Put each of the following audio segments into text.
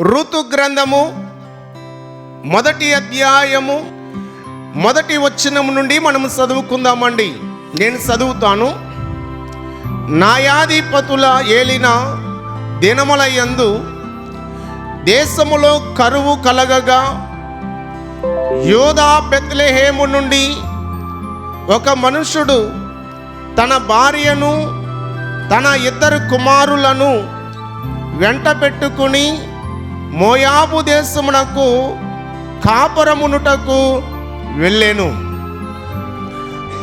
ఋతు గ్రంథము మొదటి అధ్యాయము మొదటి వచనం నుండి మనం చదువుకుందామండి. నేను చదువుతాను. నాయాధిపతుల ఏలిన దినములయందు దేశములో కరువు కలగగా యోధా బెత్లెహేము నుండి ఒక మనుషుడు తన భార్యను తన ఇద్దరు కుమారులను వెంట పెట్టుకుని మోయాబు దేశమునకు కాపురమునుటకు వెళ్ళాను.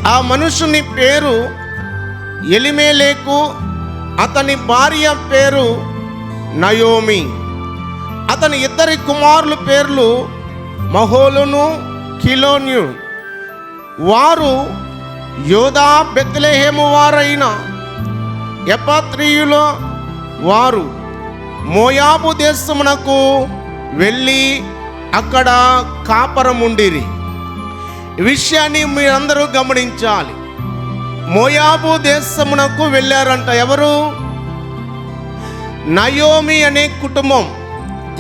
ఆ మనుషుని పేరు ఎలిమేలేకు అతని భార్య పేరు నయోమి. అతని ఇద్దరి కుమారుల పేర్లు మహోలును కిలోన్యు. వారు యోధా బెత్లెహేము వారైన ఎపాత్రియులో వారు. మోయాబు దేశమునకు వెళ్ళి అక్కడ కాపరముండిరి. ఈ విషయాన్ని మీరందరూ గమనించాలి. మోయాబు దేశమునకు వెళ్ళారంట ఎవరు? నయోమి అనే కుటుంబం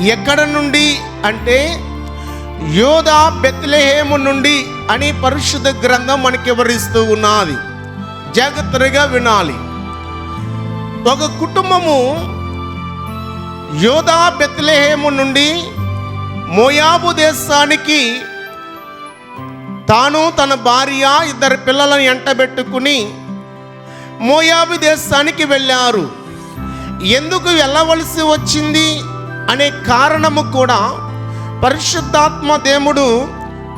ఎక్కడ నుండి అంటే యోధా బెత్లెహేము నుండి అని పరిశుద్ధ గ్రంథం మనకి వివరిస్తూ ఉన్నది. జాగ్రత్తగా వినాలి. ఒక కుటుంబము యోధా బెత్లెహేము నుండి మోయాబు దేశానికి తాను తన భార్య ఇద్దరు పిల్లలను ఎంటబెట్టుకుని మోయాబు దేశానికి వెళ్ళారు. ఎందుకు వెళ్ళవలసి వచ్చింది అనే కారణము కూడా పరిశుద్ధాత్మ దేవుడు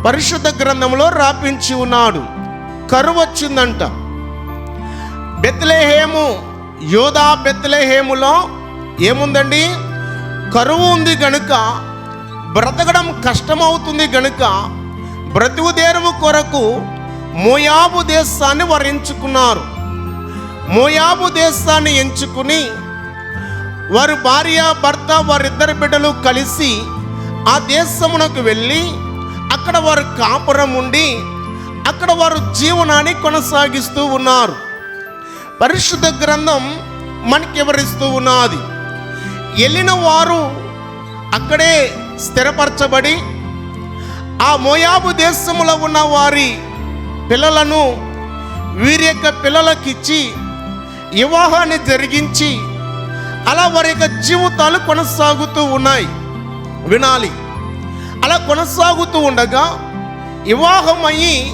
పరిశుద్ధ గ్రంథంలో రాపించి ఉన్నాడు. కరువు వచ్చిందంట. బెత్లెహేము యోధా బెత్లెహేములో ఏముందండి? కరువు ఉంది గనుక బ్రతకడం కష్టమవుతుంది గనుక బ్రతుకుదేరువు కొరకు మోయాబు దేశాన్ని వారు ఎంచుకున్నారు మోయాబు దేశాన్ని ఎంచుకుని వారి భార్య భర్త వారిద్దరి బిడ్డలు కలిసి ఆ దేశమునకు వెళ్ళి అక్కడ వారు కాపురం ఉండి అక్కడ వారు జీవనాన్ని కొనసాగిస్తూ ఉన్నారు. పరిశుద్ధ గ్రంథం మనకి వివరిస్తూ ఉన్నది? వెళ్ళిన వారు అక్కడే స్థిరపరచబడి ఆ మోయాబు దేశంలో ఉన్న వారి పిల్లలను వీరి యొక్క పిల్లలకిచ్చి వివాహాన్ని జరిగించి అలా వారి యొక్క జీవితాలు కొనసాగుతూ ఉన్నాయి. వినాలి. అలా కొనసాగుతూ ఉండగా వివాహం అయ్యి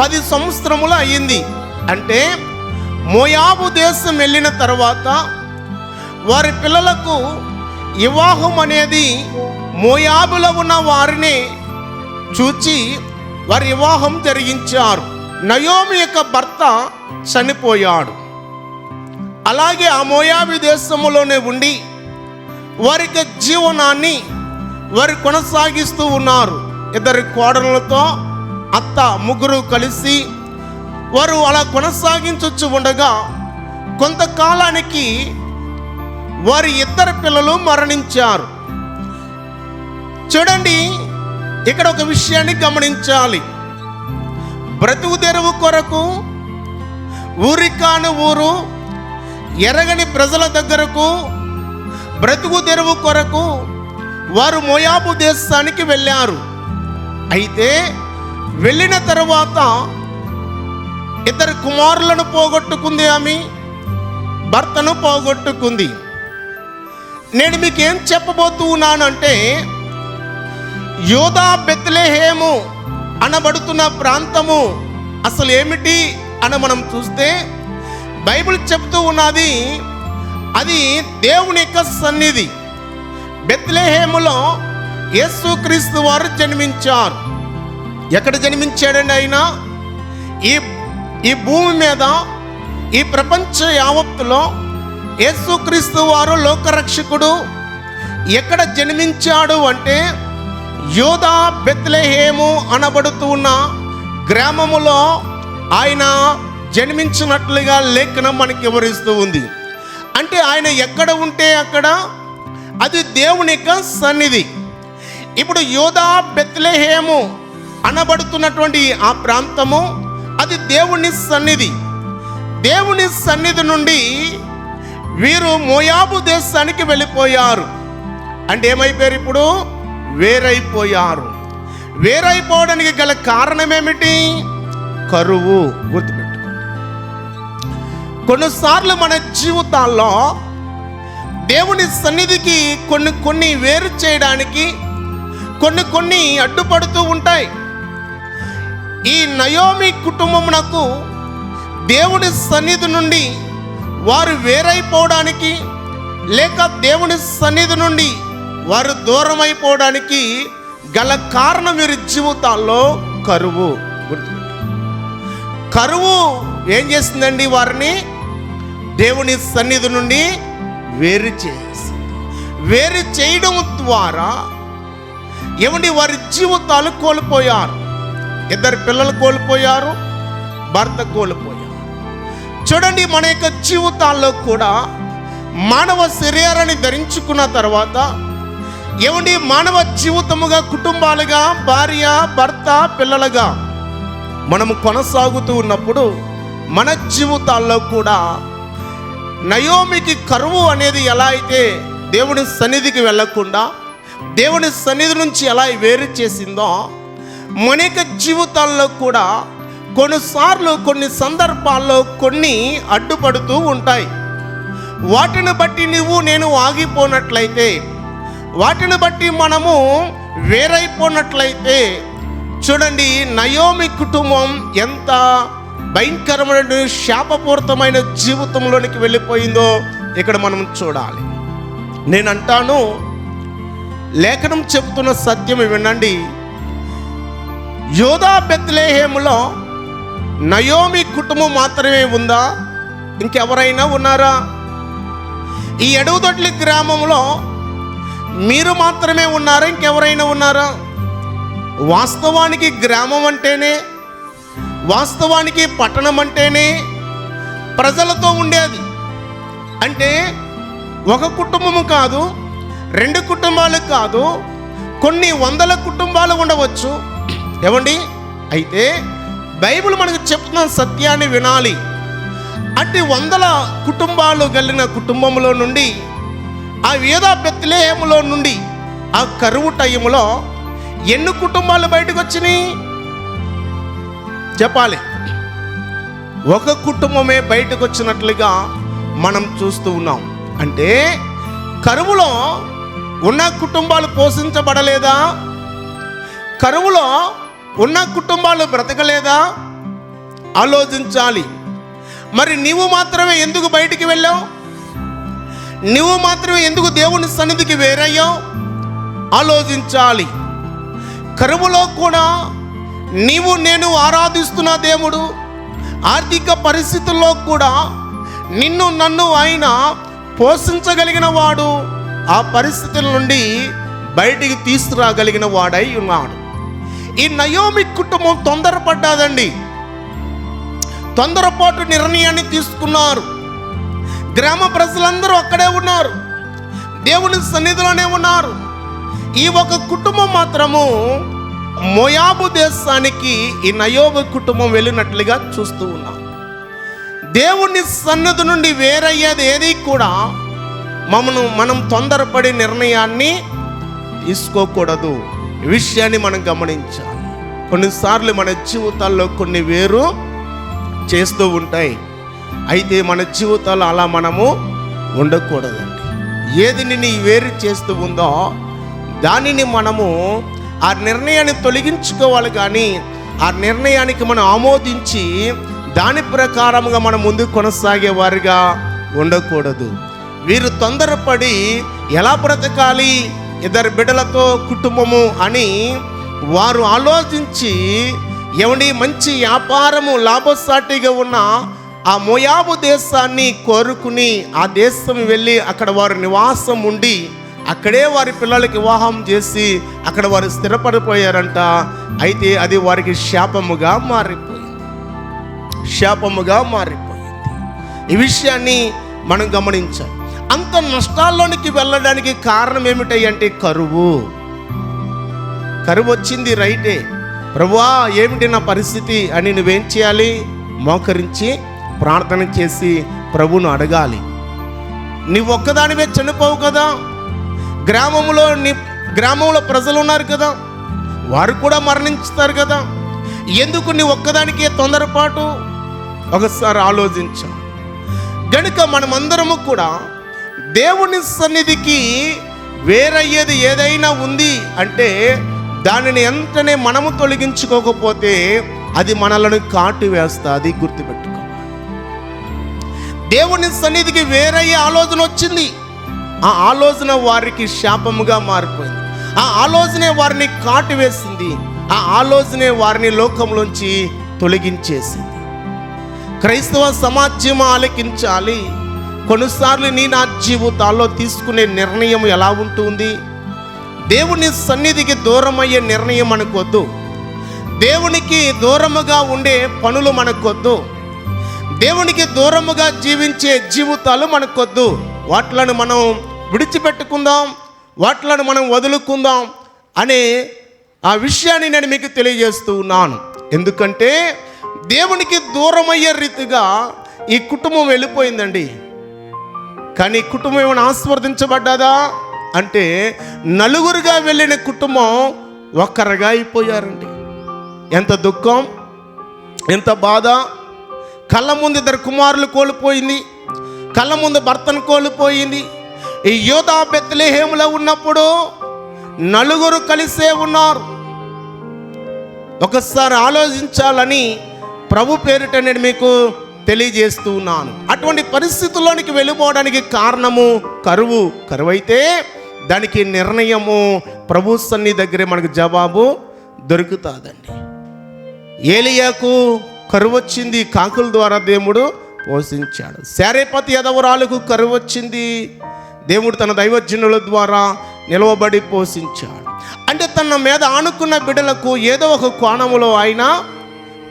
పది సంవత్సరములు అయ్యింది. అంటే మోయాబు దేశం వెళ్ళిన తర్వాత వారి పిల్లలకు వివాహం అనేది మోయాబులో ఉన్న వారిని చూచి వారి వివాహం జరిగించారు. నయోమి యొక్క భర్త చనిపోయాడు. అలాగే ఆ మోయాబి దేశంలోనే ఉండి వారి యొక్క జీవనాన్ని వారు కొనసాగిస్తూ ఉన్నారు. ఇద్దరి కోడలతో అత్త ముగ్గురు కలిసి వారు అలా కొనసాగించొచ్చు ఉండగా కొంతకాలానికి వారి ఇద్దరు పిల్లలు మరణించారు. చూడండి ఇక్కడ ఒక విషయాన్ని గమనించాలి. బ్రతుకు తెరువు కొరకు ఊరికాని ఊరు ఎరగని ప్రజల దగ్గరకు బ్రతుకు తెరువు కొరకు వారు మోయాబు దేశానికి వెళ్ళారు. అయితే వెళ్ళిన తర్వాత ఇద్దరు కుమారులను పోగొట్టుకుంది ఆమె భర్తను పోగొట్టుకుంది. నేను మీకేం చెప్పబోతూ ఉన్నానంటే యోధా బెత్లెహేము అనబడుతున్న ప్రాంతము అసలు ఏమిటి అని మనం చూస్తే బైబిల్ చెప్తూ ఉన్నది అది దేవుని యొక్క సన్నిధి. బెత్లెహేములో యేసుక్రీస్తు వారు జన్మించారు. ఎక్కడ జన్మించాడండి ఆయన? ఈ ఈ భూమి మీద ఈ ప్రపంచ యావత్తులో యేసుక్రీస్తు వారు లోకరక్షకుడు. ఎక్కడ జన్మించాడు అంటే యోధా బెత్లెహేము అనబడుతూ ఉన్న గ్రామములో ఆయన జన్మించినట్లుగా లేఖనం మనకి వివరిస్తూ ఉంది. అంటే ఆయన ఎక్కడ ఉంటే అక్కడ అది దేవుని యొక్క సన్నిధి. ఇప్పుడు యోధా బెత్లెహేము అనబడుతున్నటువంటి ఆ ప్రాంతము అది దేవుని సన్నిధి. దేవుని సన్నిధి నుండి వీరు మోయాబు దేశానికి వెళ్ళిపోయారు. అంటే ఏమైపోయారు ఇప్పుడు? వేరైపోయారు. వేరైపోవడానికి గల కారణం ఏమిటి కరువు గుర్తుపెట్టుకోండి కొన్నిసార్లు మన జీవితాల్లో దేవుని సన్నిధికి కొన్ని కొన్ని వేరు చేయడానికి కొన్ని కొన్ని అడ్డుపడుతూ ఉంటాయి. ఈ నయోమి కుటుంబం నాకు దేవుని సన్నిధి నుండి వారు వేరైపోవడానికి లేక దేవుని సన్నిధి నుండి వారు దూరం అయిపోవడానికి గల కారణం వీరి జీవితాల్లో కరువు. కరువు ఏం చేస్తుందండి వారిని? దేవుని సన్నిధి నుండి వేరు చేసి వేరు చేయడం ద్వారా ఏమండి వారి జీవితాలు కోల్పోయారు? ఇద్దరు పిల్లలు కోల్పోయారు భర్త కోల్పోయారు. చూడండి మన యొక్క జీవితాల్లో కూడా మానవ శరీరాన్ని ధరించుకున్న తర్వాత ఏమండి మానవ జీవితముగా కుటుంబాలుగా భార్య భర్త పిల్లలుగా మనము కొనసాగుతూ ఉన్నప్పుడు మన జీవితాల్లో కూడా నయోమికి కరువు అనేది ఎలా అయితే దేవుని సన్నిధికి వెళ్ళకుండా దేవుని సన్నిధి నుంచి ఎలా వేరు చేసిందో మన యొక్క జీవితాల్లో కూడా కొన్నిసార్లు కొన్ని సందర్భాల్లో కొన్ని అడ్డుపడుతూ ఉంటాయి. వాటిని బట్టి నువ్వు నేను ఆగిపోనట్లయితే వాటిని బట్టి మనము వేరైపోనట్లయితే చూడండి నయోమి కుటుంబం ఎంత భయంకరమైన శాపపూరితమైన జీవితంలోనికి వెళ్ళిపోయిందో ఇక్కడ మనం చూడాలి. నేను అంటాను లేఖనం చెబుతున్న సత్యం వినండి. యోధా బెత్లేహేములో నయోమి కుటుంబం మాత్రమే ఉందా? ఇంకెవరైనా ఉన్నారా? ఈ ఎడవుదొడ్లి గ్రామంలో మీరు మాత్రమే ఉన్నారా? ఇంకెవరైనా ఉన్నారా? వాస్తవానికి గ్రామం అంటేనే వాస్తవానికి పట్టణం అంటేనే ప్రజలతో ఉండేది. అంటే ఒక కుటుంబము కాదు రెండు కుటుంబాలు కాదు కొన్ని వందల కుటుంబాలు ఉండవచ్చు. ఏమండి? అయితే బైబిల్ మనకు చెప్తున్న సత్యాన్ని వినాలి. అట్టి వందల కుటుంబాలు కలిగిన కుటుంబంలో నుండి ఆ వేద బెత్లేహములో నుండి ఆ కరువు టైంలో ఎన్ని కుటుంబాలు బయటకు వచ్చినాయి? చెప్పాలి. ఒక కుటుంబమే బయటకు వచ్చినట్లుగా మనం చూస్తూ ఉన్నాం. అంటే కరువులో ఉన్న కుటుంబాలు పోషించబడలేదా? కరువులో ఉన్న కుటుంబాలు బ్రతకలేదా? ఆలోచించాలి. మరి నీవు మాత్రమే ఎందుకు బయటికి వెళ్ళావు? నువ్వు మాత్రమే ఎందుకు దేవుని సన్నిధికి వేరయ్యావు? ఆలోచించాలి. కరువులో కూడా నీవు నేను ఆరాధిస్తున్న దేవుడు ఆర్థిక పరిస్థితుల్లో కూడా నిన్ను నన్ను ఆయన పోషించగలిగిన వాడు ఆ పరిస్థితుల నుండి బయటికి తీసుకురాగలిగిన వాడై ఉన్నాడు. ఈ నయోమి కుటుంబం తొందరపడ్డాదండి. తొందరపాటు నిర్ణయాన్ని తీసుకున్నారు. గ్రామ ప్రజలందరూ అక్కడే ఉన్నారు. దేవుని సన్నిధిలోనే ఉన్నారు. ఈ ఒక కుటుంబం మాత్రము మోయాబు దేశానికి ఈ నయోబు కుటుంబం వెళ్ళినట్లుగా చూస్తూ ఉన్నాం. దేవుని సన్నిధి నుండి వేరయ్యేది ఏది కూడా మమ్మను మనం తొందరపడి నిర్ణయాన్ని తీసుకోకూడదు. ఈ విషయాన్ని మనం గమనించాలి. కొన్నిసార్లు మన జీవితాల్లో కొన్ని వేరు చేస్తూ ఉంటాయి. అయితే మన జీవితాలు అలా మనము ఉండకూడదండి. ఏది నిన్ను వేరు చేస్తూ ఉందో దానిని మనము ఆ నిర్ణయాన్ని తొలగించుకోవాలి కానీ ఆ నిర్ణయానికి మనం ఆమోదించి దాని ప్రకారముగా మనం ముందుకు కొనసాగే వారిగా ఉండకూడదు. వీరు తొందరపడి ఎలా బ్రతకాలి? ఇద్దరు బిడ్డలతో కుటుంబము అని వారు ఆలోచించి ఎవడి మంచి వ్యాపారము లాభసాటిగా ఉన్న ఆ మోయాబు దేశాన్ని కోరుకుని ఆ దేశం వెళ్ళి అక్కడ వారు నివాసం ఉండి అక్కడే వారి పిల్లలకి వివాహం చేసి అక్కడ వారు స్థిరపడిపోయారంట. అయితే అది వారికి శాపముగా మారిపోయింది. శాపముగా మారిపోయింది. ఈ విషయాన్ని మనం గమనించాలి. అంత నష్టాల్లోనికి వెళ్ళడానికి కారణం ఏమిటంటే కరువు. కరువు వచ్చింది రైటే. ప్రభువా ఏమిటి నా పరిస్థితి అని నువ్వేం చేయాలి? మోకరించి ప్రార్థన చేసి ప్రభును అడగాలి. నువ్వు ఒక్కదానివే చనిపోవు కదా. గ్రామంలో నీ గ్రామంలో ప్రజలు ఉన్నారు కదా. వారు కూడా మరణించుతారు కదా. ఎందుకు నీ ఒక్కదానికే తొందరపాటు? ఒకసారి ఆలోచించ. గనుక మనమందరము కూడా దేవుని సన్నిధికి వేరయ్యేది ఏదైనా ఉంది అంటే దానిని ఎంతనే మనము తొలగించుకోకపోతే అది మనలను కాటు వేస్తుంది గుర్తుపెట్టుకో. దేవుని సన్నిధికి వేరయ్యే ఆలోచన వచ్చింది. ఆ ఆలోచన వారికి శాపముగా మారిపోయింది. ఆ ఆలోచనే వారిని కాటు వేసింది. ఆ ఆలోచనే వారిని లోకంలోంచి తొలగించేసింది. క్రైస్తవ సమాజం ఆలకించాలి. కొన్నిసార్లు నీ నా జీవితాల్లో తీసుకునే నిర్ణయం ఎలా ఉంటుంది? దేవుని సన్నిధికి దూరమయ్యే నిర్ణయం మనకొద్దు దేవునికి దూరముగా ఉండే పనులు మనకొద్దు. దేవునికి దూరముగా జీవించే జీవితాలు మనకొద్దు. వాట్లను మనం విడిచిపెట్టుకుందాం వాట్లను మనం వదులుకుందాం అనే ఆ విషయాన్ని నేను మీకు తెలియజేస్తూ ఉన్నాను. ఎందుకంటే దేవునికి దూరమయ్యే రీతిగా ఈ కుటుంబం వెళ్ళిపోయిందండి. కానీ కుటుంబం ఏమైనా ఆస్వర్దించబడ్డదా అంటే నలుగురుగా వెళ్ళిన కుటుంబం ఒక్కరుగా అయిపోయారండి. ఎంత దుఃఖం ఎంత బాధ. కళ్ళ ముందు ఇద్దరు కుమారులు కోల్పోయింది కళ్ళ ముందు భర్తను కోల్పోయింది. ఈ యోధా బెత్లెహేములో ఉన్నప్పుడు నలుగురు కలిసే ఉన్నారు. ఒకసారి ఆలోచించాలని ప్రభు పేరిట నేను మీకు తెలియజేస్తూ ఉన్నాను అటువంటి పరిస్థితుల్లోనికి వెళ్ళిపోవడానికి కారణము కరువు. కరువైతే దానికి నిర్ణయము ప్రభు సన్ని దగ్గరే మనకు జవాబు దొరుకుతుందండి. ఏలియాకు కరువు వచ్చింది కాకుల ద్వారా దేవుడు పోషించాడు. శారేపతి యదవరాలకు కరువు వచ్చింది దేవుడు తన దైవజనుల ద్వారా నిలవబడి పోషించాడు. అంటే తన మీద ఆనుకున్న బిడ్డలకు ఏదో ఒక కోణములో ఆయన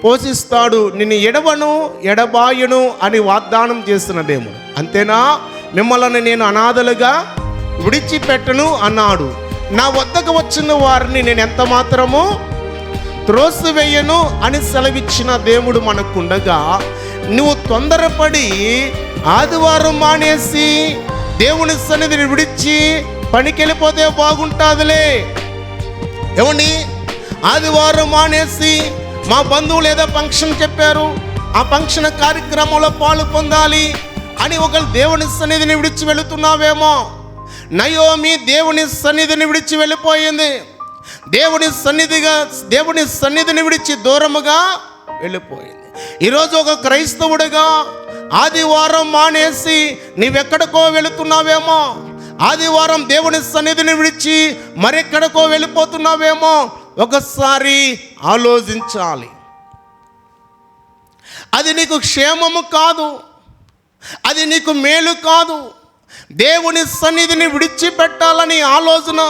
పోషిస్తాడు నిన్ను ఎడవను ఎడబాయును అని వాగ్దానం చేస్తున్న దేవుడు. అంతేనా? మిమ్మల్ని నేను అనాథలుగా విడిచిపెట్టను అన్నాడు. నా వద్దకు వచ్చిన వారిని నేను ఎంత మాత్రము త్రోసివేయను అని సెలవిచ్చిన దేవుడు మనకుండగా నువ్వు తొందరపడి ఆదివారం మానేసి దేవుని సన్నిధిని విడిచి పనికి వెళ్ళిపోతే బాగుంటాదిలే. ఏమండి? ఆదివారం మానేసి మా బంధువులు ఏదో ఫంక్షన్ చెప్పారు. ఆ ఫంక్షన్ కార్యక్రమంలో పాలు పొందాలి అని ఒకరు దేవుని సన్నిధిని విడిచి వెళుతున్నావేమో. నయోమి దేవుని సన్నిధిని విడిచి వెళ్ళిపోయింది. దేవుని సన్నిధిగా దేవుని సన్నిధిని విడిచి దూరముగా వెళ్ళిపోయింది. ఈరోజు ఒక క్రైస్తవుడిగా ఆదివారం మానేసి నీవెక్కడికో వెళుతున్నావేమో. ఆదివారం దేవుని సన్నిధిని విడిచి మరెక్కడికో వెళ్ళిపోతున్నావేమో. ఒకసారి ఆలోచించాలి. అది నీకు క్షేమము కాదు. అది నీకు మేలు కాదు. దేవుని సన్నిధిని విడిచిపెట్టాలని ఆలోచన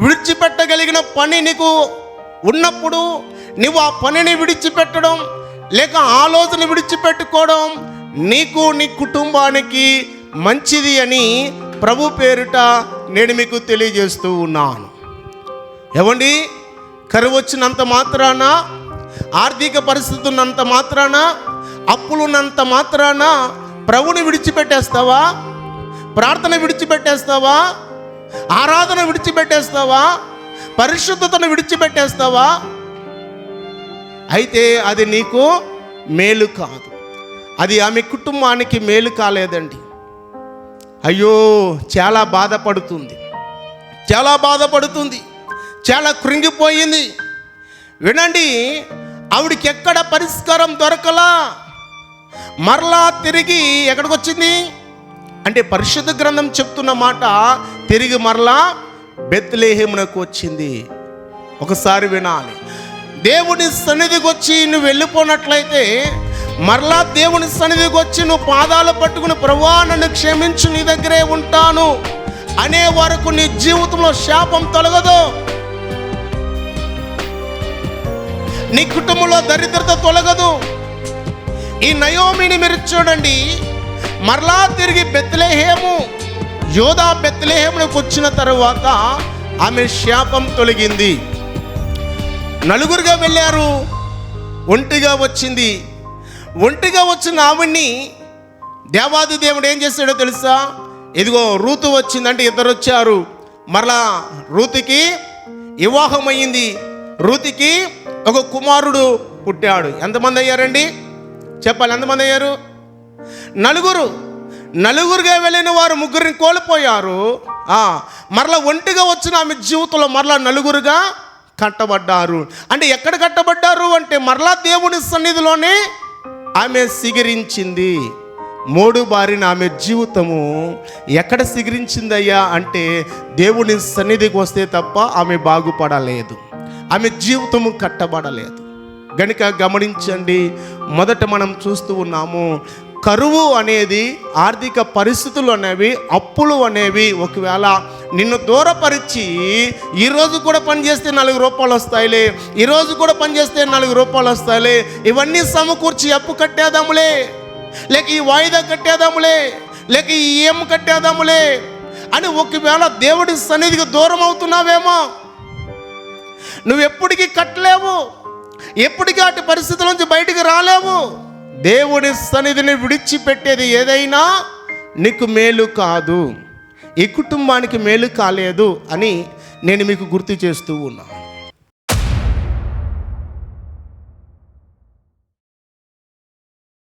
విడిచిపెట్టగలిగిన పని నీకు ఉన్నప్పుడు నువ్వు ఆ పనిని విడిచిపెట్టడం లేక ఆలోచన విడిచిపెట్టుకోవడం నీకు నీ కుటుంబానికి మంచిది అని ప్రభు పేరిట నేను మీకు తెలియజేస్తూ ఉన్నాను. ఏమండి? కరువు వచ్చినంత మాత్రాన ఆర్థిక పరిస్థితి ఉన్నంత మాత్రాన అప్పులున్నంత మాత్రాన ప్రభుని విడిచిపెట్టేస్తావా? ప్రార్థన విడిచిపెట్టేస్తావా? ఆరాధన విడిచిపెట్టేస్తావా? పరిశుద్ధతను విడిచిపెట్టేస్తావా? అయితే అది నీకు మేలు కాదు. అది ఆమె కుటుంబానికి మేలు కాలేదండి. అయ్యో చాలా బాధపడుతుంది. చాలా బాధపడుతుంది. చాలా కృంగిపోయింది. వినండి ఆవిడకి ఎక్కడ పరిష్కారం దొరకలా? మరలా తిరిగి ఎక్కడికి వచ్చింది అంటే పరిశుద్ధ గ్రంథం చెప్తున్న మాట తిరిగి మరలా బెత్లేహేమునకు వచ్చింది. ఒకసారి వినాలి. దేవుని సన్నిధికి వచ్చి నువ్వు వెళ్ళిపోనట్లయితే మరలా దేవుని సన్నిధికి వచ్చి నువ్వు పాదాలు పట్టుకుని ప్రభా నన్ను క్షమించు నీ దగ్గరే ఉంటాను అనే వరకు నీ జీవితంలో శాపం తొలగదు. నీ కుటుంబంలో దరిద్రత తొలగదు. ఈ నయోమిని మీరు చూడండి. మరలా తిరిగి బెత్తలేహేము యోధా బెత్లెహేమునికి వచ్చిన తరువాత ఆమె శాపం తొలగింది. నలుగురుగా వెళ్ళారు. ఒంటిగా వచ్చింది. ఒంటిగా వచ్చిన ఆవిడ్ని దేవాది దేవుడు ఏం చేశాడో తెలుసా? ఇదిగో రూతు వచ్చిందంటే ఇద్దరు వచ్చారు. మరలా రూతికి వివాహమైంది రూతికి ఒక కుమారుడు పుట్టాడు. ఎంతమంది అయ్యారండి? చెప్పాలి ఎంతమంది అయ్యారు? నలుగురు. నలుగురుగా వెళ్ళిన వారు ముగ్గురిని కోల్పోయారు. మరలా ఒంటిగా వచ్చిన ఆమె జీవితంలో మరలా నలుగురుగా కట్టబడ్డారు. అంటే ఎక్కడ కట్టబడ్డారు? అంటే మరలా దేవుని సన్నిధిలోనే ఆమె సిగిరించింది. మూడు బారిన ఆమె జీవితము ఎక్కడ సిగిరించిందయ్యా? అంటే దేవుని సన్నిధికి వస్తే తప్ప ఆమె బాగుపడలేదు. ఆమె జీవితము కట్టబడలేదు. గనుక గమనించండి మొదట మనం చూస్తూ ఉన్నాము కరువు అనేది ఆర్థిక పరిస్థితులు అనేవి అప్పులు అనేవి ఒకవేళ నిన్ను దూరపరిచి ఈరోజు కూడా పనిచేస్తే నాలుగు రూపాయలు వస్తాయిలే ఈరోజు కూడా పనిచేస్తే నాలుగు రూపాయలు వస్తాయిలే ఇవన్నీ సమకూర్చి అప్పు కట్టేదాములే లేక ఈ వాయిదా కట్టేదాములే లేక ఈ ఏం కట్టేదాములే అని ఒకవేళ దేవుడి సన్నిధికి దూరం అవుతున్నావేమో నువ్వు ఎప్పటికీ కట్టలేవు. ఎప్పటికీ అటు పరిస్థితుల నుంచి బయటికి రాలేవు. దేవుడి సన్నిధిని విడిచిపెట్టేది ఏదైనా నీకు మేలు కాదు. ఈ కుటుంబానికి మేలు కాలేదు అని నేను మీకు గుర్తు చేస్తూ ఉన్నాను.